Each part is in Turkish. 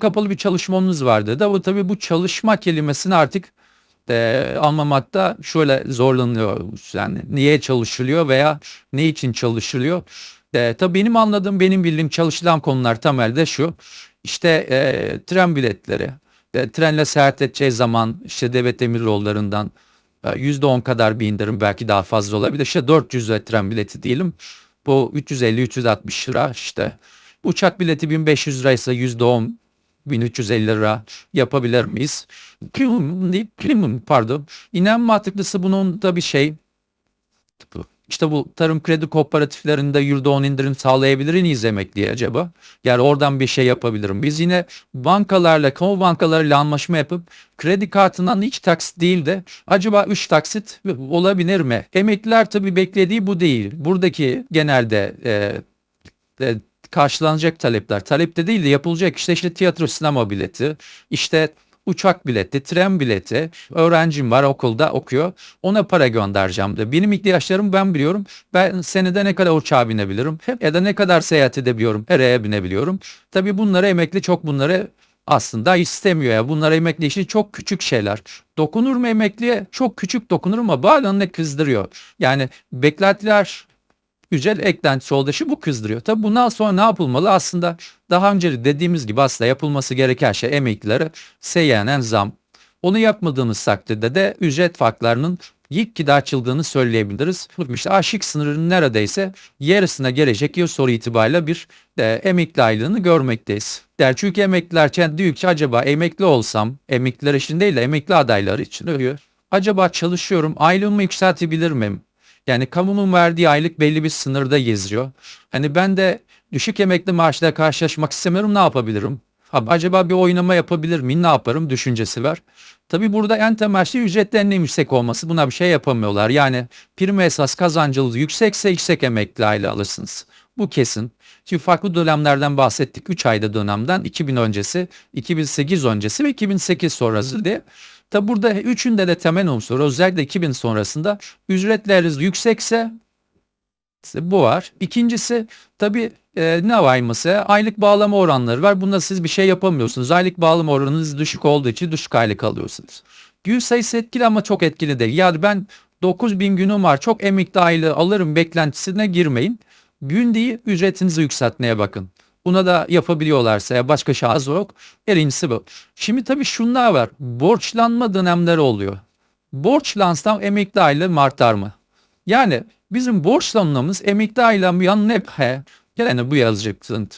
kapalı bir çalışmamız vardı da bu tabii bu çalışma kelimesini artık e, anlamakta şöyle zorlanıyoruz. Yani niye çalışılıyor veya ne için çalışılıyor? E, tabii benim anladığım, benim bildiğim çalışılan konular temelde şu. İşte e, tren biletleri, e, trenle seyahat edeceği zaman işte devlet demir yollarından e, %10 kadar bir indirim belki daha fazla olabilir. İşte 400 lira tren bileti diyelim. Bu 350-360 lira işte. Uçak bileti 1500 liraysa %10 1350 lira yapabilir miyiz? Pardon. İnan mantıklısı bunun da bir şey. İşte bu tarım kredi kooperatiflerinde %10 indirim sağlayabilir miyiz emekliye acaba? Yani oradan bir şey yapabilirim. Biz yine bankalarla, kamu bankalarıyla anlaşma yapıp kredi kartından hiç taksit değil de acaba 3 taksit olabilir mi? Emekliler tabii beklediği bu değil. Buradaki genelde e, e, karşılanacak talepler. Talepte değil de yapılacak işte işte tiyatro sinema bileti, işte uçak bileti, tren bileti, öğrencim var okulda okuyor. Ona para göndereceğim de. Benim ihtiyaçlarım ben biliyorum. Ben senede ne kadar uçağa binebilirim ya da ne kadar seyahat edebiliyorum, nereye binebiliyorum. Tabii bunları emekli çok bunları aslında istemiyor ya. Bunlar emekli için çok küçük şeyler. Dokunur mu emekliye? Çok küçük dokunur ama bazen ne kızdırıyor. Yani beklentiler güzel eklentisi olduğu için bu kızdırıyor. Tabi bundan sonra ne yapılmalı? Aslında daha önce dediğimiz gibi aslında yapılması gereken şey emeklilere seyyanen zam. Onu yapmadığımız takdirde de ücret farklarının ilk gide açıldığını söyleyebiliriz. İşte aşık sınırının neredeyse yarısına gelecek yıl soru itibariyle bir de emekli aylığını görmekteyiz. Der çünkü emekliler kendi ki acaba emekli olsam, emekliler için değil de emekli adayları için ölüyor. Acaba çalışıyorum, aylığımı yükseltebilir miyim? Yani kamunun verdiği aylık belli bir sınırda geziyor. Hani ben de düşük emekli maaşla karşılaşmak istemiyorum ne yapabilirim? Ha, acaba bir oynama yapabilir miyim ne yaparım düşüncesi var. Tabi burada en temel şey ücretlerin en yüksek olması buna bir şey yapamıyorlar. Yani prim esas kazancınız yüksekse yüksek emekli aile alırsınız. Bu kesin. Şimdi farklı dönemlerden bahsettik. 3 ayda dönemden 2000 öncesi, 2008 öncesi ve 2008 sonrası diye. Tabi burada üçünde de temel unsur özellikle 2000 sonrasında ücretleriniz yüksekse bu var. İkincisi tabi e, ne var mesela aylık bağlama oranları var. Bunda siz bir şey yapamıyorsunuz. Aylık bağlama oranınız düşük olduğu için düşük aylık alıyorsunuz. Gün sayısı etkili ama çok etkili değil. Yani ben 9000 günüm var çok emekli aylığı alırım beklentisine girmeyin. Gün değil ücretinizi yükseltmeye bakın. Buna da yapabiliyorlarsa ya başka şahıs yok. Birincisi bu. Şimdi tabii şunlar var. Borçlanma dönemleri oluyor. Borçlansam emekli aile artar mı? Yani bizim borçlanmamız emekli ailem yanına hep he. Gelene bu yazacaksın.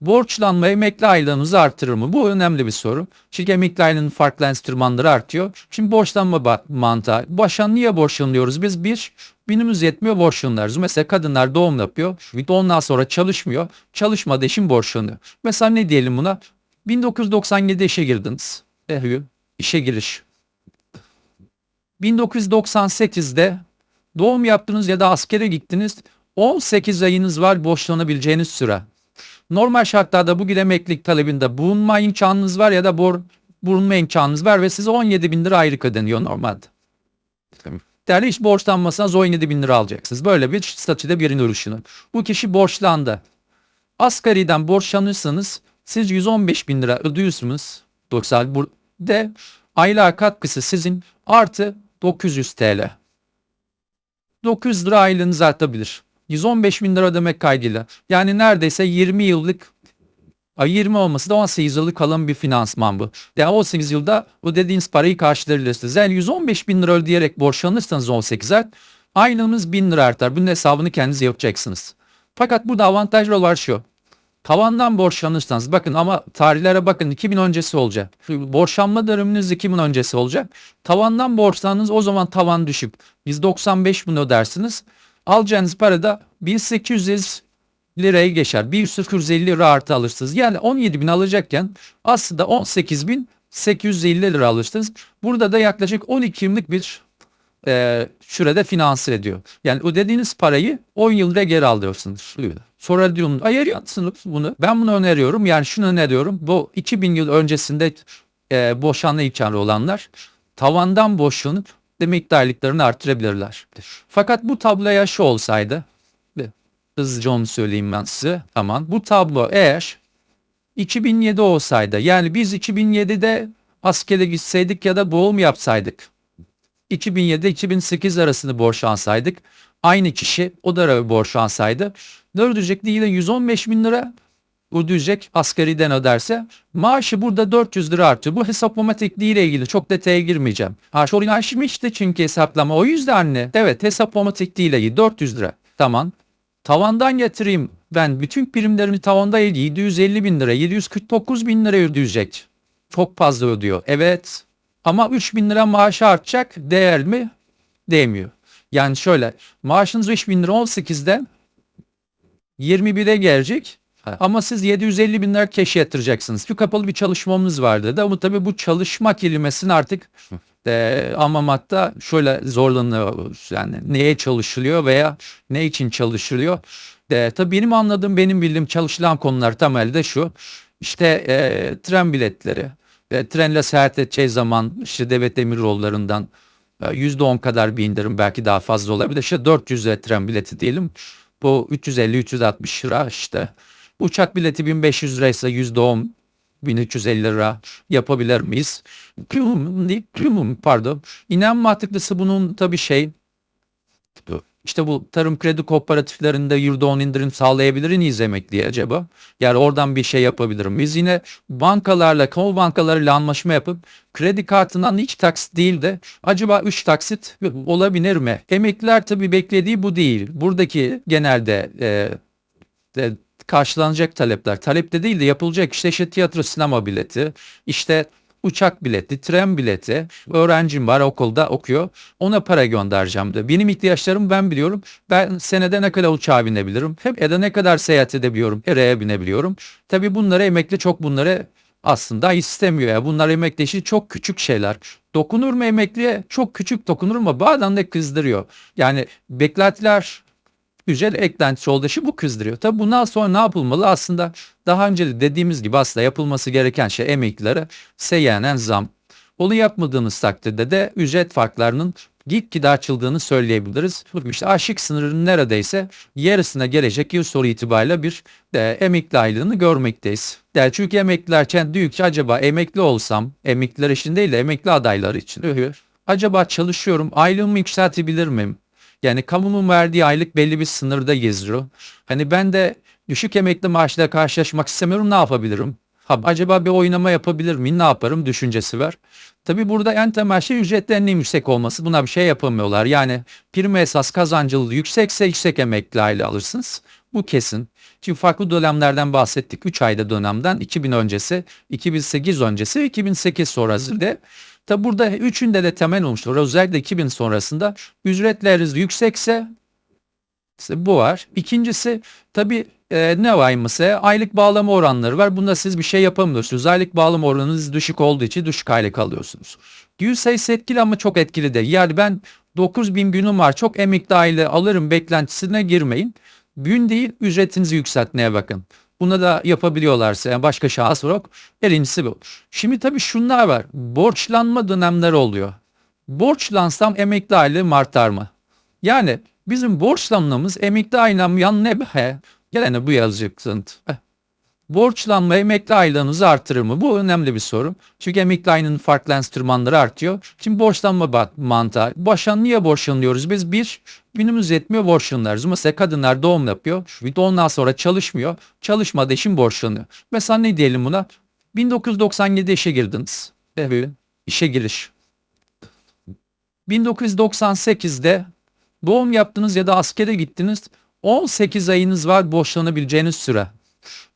Borçlanma emekli aylığınızı artırır mı? Bu önemli bir soru. Çünkü emekli aylığının farklı enstrümanları artıyor. Şimdi borçlanma mantığı. Başa niye borçlanıyoruz? Biz bir, binimiz yetmiyor borçlanıyoruz. Mesela kadınlar doğum yapıyor. Ondan sonra çalışmıyor. Çalışmadığı için borçlanıyor. Mesela ne diyelim buna? 1997'de işe girdiniz. Eh, işe giriş. 1998'de doğum yaptınız ya da askere gittiniz. 18 ayınız var borçlanabileceğiniz süre. Normal şartlarda bugün emeklilik talebinde bulunma imkanınız var ya da bor, bulunma imkanınız var ve size 17 bin lira ayrık ödeniyor normalde. Değerli iş borçlanmasanız 17 bin lira alacaksınız. Böyle bir statüde birini düşünün. Bu kişi borçlandı. Asgariden borçlanırsanız siz 115 bin lira ödüyorsunuz. 90 de aylığa katkısı sizin artı 900 TL. 900 lira aylığınız artabilir. 115 bin lira ödemek kaydıyla. Yani neredeyse 20 yıllık 20 olması da 18 yıllık kalan bir finansman bu. Yani 18 yılda bu dediğiniz parayı karşılayabilirsiniz. Yani 115 bin lira ödeyerek borçlanırsanız 18 ay aylığınız 1000 lira artar. Bunun hesabını kendiniz yapacaksınız. Fakat burada avantajlı var şu. Tavandan borçlanırsanız bakın ama tarihlere bakın 2000 öncesi olacak. Borçlanma döneminiz 2000 öncesi olacak. Tavandan borçlanınız o zaman tavan düşük. 195 bin ödersiniz. Alacağınız para da 1800 liraya geçer. 1850 lira artı alırsınız. Yani 17 bin alacakken aslında 18 bin 850 lira alırsınız. Burada da yaklaşık 12 yıllık bir e, sürede finanse ediyor. Yani ödediğiniz parayı 10 yılda geri alıyorsunuz. Sonra diyorum ayırıyorsunuz bunu. Ben bunu öneriyorum. Yani şunu öneriyorum. Bu 2000 yıl öncesinde e, boşanma imkanı olanlar tavandan boşanıp demek aylıklarını artırabilirler. Fakat bu tabloya şu olsaydı hızlıca onu söyleyeyim ben size. Tamam. Bu tablo eğer 2007 olsaydı yani biz 2007'de askere gitseydik ya da doğum yapsaydık 2007-2008 arasını borçlansaydık aynı kişi o da borçlansaydı ne ödeyecek değil de 115 bin lira ödeyecek asgariden öderse maaşı burada 400 lira artıyor. Bu hesaplama tekniğiyle ilgili çok detaya girmeyeceğim. Ha işte çünkü hesaplama o yüzden ne? Evet hesaplama tekniğiyle ilgili 400 lira. Tamam. Tavandan getireyim. Ben bütün primlerimi tavanda 750 bin lira, 749 bin lira ödeyecek. Çok fazla ödüyor. Evet. Ama 3 bin lira maaşı artacak. Değer mi? Değmiyor. Yani şöyle maaşınız 3 bin lira 18'den 21'e gelecek. Ama siz 750 bin lira keş yatıracaksınız. Şu kapalı bir çalışmamız vardı da ama tabii bu çalışma kelimesini artık e, anlamakta şöyle zorlanıyoruz. Yani neye çalışılıyor veya ne için çalışılıyor. E, tabii benim anladığım benim bildiğim çalışılan konular temelde şu. İşte e, tren biletleri. E, trenle seyahat edeceği zaman işte devlet demir yollarından %10 kadar bir indirim belki daha fazla olabilir. İşte 400 lira tren bileti diyelim. Bu 350-360 lira işte. Uçak bileti 1500 liraysa %10 1350 lira yapabilir miyiz? Pardon. İnan mantıklısı bunun tabii şey işte bu tarım kredi kooperatiflerinde %10 indirim sağlayabilir miyiz emekliye acaba? Yani oradan bir şey yapabilirim. Biz yine bankalarla, kamu bankalarıyla anlaşma yapıp kredi kartından hiç taksit değil de acaba 3 taksit olabilir mi? Emekliler tabii beklediği bu değil. Buradaki genelde e, de, karşılanacak talepler. Talepte değil de yapılacak işte, işte tiyatro sinema bileti, işte uçak bileti, tren bileti, öğrencim var okulda okuyor. Ona para göndereceğim de. Benim ihtiyaçlarım ben biliyorum. Ben senede ne kadar uçağa binebilirim? Hep ya da ne kadar seyahat edebiliyorum? Nereye binebiliyorum? Tabii bunları emekli çok bunları aslında istemiyor ya. Bunlar emekli işi çok küçük şeyler. Dokunur mu emekliye? Çok küçük dokunur mu? Bazen de kızdırıyor. Yani beklentiler ücret eklentisi olduğu için bu kızdırıyor. Tabi bundan sonra ne yapılmalı? Aslında daha önce de dediğimiz gibi aslında yapılması gereken şey emeklilere seyyanen zam. Onu yapmadığınız takdirde de ücret farklarının gitgide açıldığını söyleyebiliriz. İşte aşık sınırının neredeyse yarısına gelecek yıl soru itibariyle bir de emekli aylığını görmekteyiz. Yani çünkü emekliler kendi acaba emekli olsam, emekliler için değil de emekli adaylar için. Acaba çalışıyorum, aylığımı yükseltebilir miyim? Yani kamunun verdiği aylık belli bir sınırda geziyor. Hani ben de düşük emekli maaşla karşılaşmak istemiyorum ne yapabilirim? Ha, acaba bir oynama yapabilir miyim ne yaparım düşüncesi var. Tabi burada en temel şey ücretlerin yüksek olması. Buna bir şey yapamıyorlar. Yani prim esas kazancılı yüksekse yüksek emekli aile alırsınız. Bu kesin. Çünkü farklı dönemlerden bahsettik. 3 ayda dönemden 2000 öncesi, 2008 öncesi, 2008 sonrası de Tabi burada üçünde de temel olmuştur. Özellikle 2000 sonrasında ücretleriniz yüksekse bu var. İkincisi tabi e, ne var mesela aylık bağlama oranları var. Bunda siz bir şey yapamıyorsunuz. Aylık bağlama oranınız düşük olduğu için düşük aylık alıyorsunuz. Gün sayısı etkili ama çok etkili değil. Yani ben 9000 günüm var çok emekli aile alırım beklentisine girmeyin. Gün değil ücretinizi yükseltmeye bakın. Buna da yapabiliyorlarsa yani başka şahıs yok. Birincisi bu. Şimdi tabii şunlar var. Borçlanma dönemleri oluyor. Borçlansam emekli aylığım artar mı? Yani bizim borçlanmamız emekli aylığım yan ne be? Gelene bu yazacaksın. Borçlanma emekli aylığınızı artırır mı? Bu önemli bir soru. Çünkü emekli aylığının farklı enstrümanları artıyor. Şimdi borçlanma mantığı. Başan niye borçlanıyoruz? Biz bir, günümüz yetmiyor borçlanıyoruz. Mesela kadınlar doğum yapıyor. Ondan sonra çalışmıyor. Çalışmadığı için borçlanıyor. Mesela ne diyelim buna? 1997'de işe girdiniz. Evet. İşe giriş. 1998'de doğum yaptınız ya da askere gittiniz. 18 ayınız var borçlanabileceğiniz süre.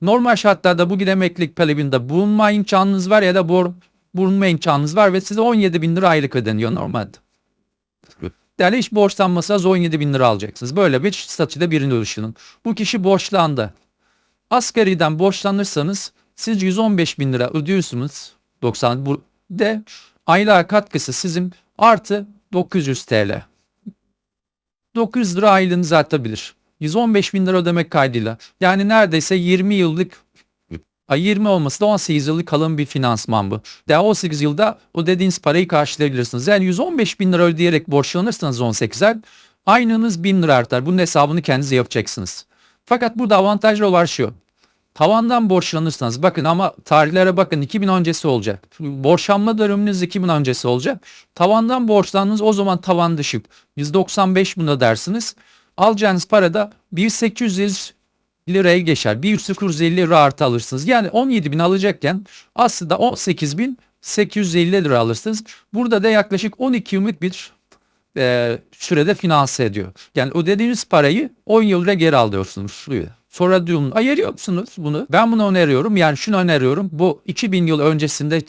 Normal şartlarda bugün emeklilik talebinde bulunma imkanınız var ya da bor, bulunma imkanınız var ve size 17 bin lira aylık ödeniyor normalde. Yani iş borçlanmasa az 17 bin lira alacaksınız. Böyle bir statüde birini düşünün. Bu kişi borçlandı. Asgariden borçlanırsanız siz 115 bin lira ödüyorsunuz. 90 bu de aylığa katkısı sizin artı 900 TL. 900 lira aylığınızı artabilir. 115 bin lira ödemek kaydıyla. Yani neredeyse 20 yıllık Ay 20 olması da 18 yıllık kalın bir finansman bu. Daha 18 yılda o dediğiniz parayı karşılayabilirsiniz. Yani 115 bin lira ödeyerek borçlanırsanız 18 ay aynınız 1000 lira artar. Bunun hesabını kendiniz yapacaksınız. Fakat burada avantajlı olan şu. tavandan borçlanırsanız bakın ama tarihlere bakın 2000 öncesi olacak. Borçlanma döneminiz 2000 öncesi olacak. Tavandan borçlandınız o zaman tavan düşük. 195 bunda dersiniz. Alacağınız para da 1800 liraya geçer. 1850 lira artı alırsınız. Yani 17 bin alacakken aslında 18 bin 850 lira alırsınız. Burada da yaklaşık 12 yıllık bir e, sürede finanse ediyor. Yani ödediğiniz parayı 10 yılda geri alıyorsunuz. Sonra diyorum ayırıyor musunuz bunu? Ben bunu öneriyorum. Yani şunu öneriyorum. Bu 2000 yıl öncesinde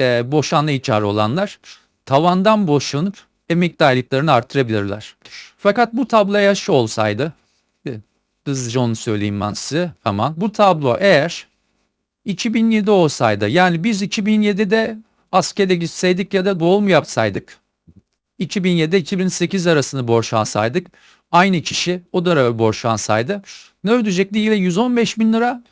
e, boşanma içarı olanlar tavandan boşanıp emekli aylıklarını artırabilirler. Fakat bu tabloya şu olsaydı hızlıca onu söyleyeyim ben size ama bu tablo eğer 2007 olsaydı yani biz 2007'de askere gitseydik ya da doğum yapsaydık 2007-2008 arasını borçlansaydık aynı kişi o dönem borçlansaydı ne ödeyecekti? Yine 115 bin lira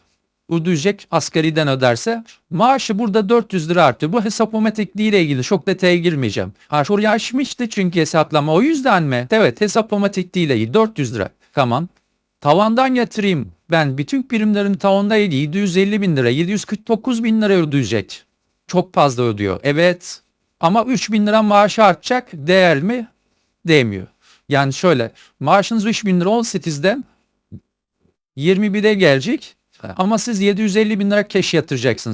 ödeyecek asgariden öderse maaşı burada 400 lira artıyor. Bu hesaplama tekniğiyle ilgili çok detaya girmeyeceğim. Soruyu açmıştı çünkü hesaplama o yüzden mi? Evet hesaplama tekniğiyle ilgili 400 lira. Tamam. Tavandan yatırayım. Ben bütün primlerin tavanda 750 bin lira, 749 bin lira ödeyecek. Çok fazla ödüyor. Evet. Ama 3 bin lira maaşı artacak. Değer mi? Değmiyor. Yani şöyle maaşınız 3 bin lira 18'den 21'e gelecek ama siz 750 bin lira cash yatıracaksınız.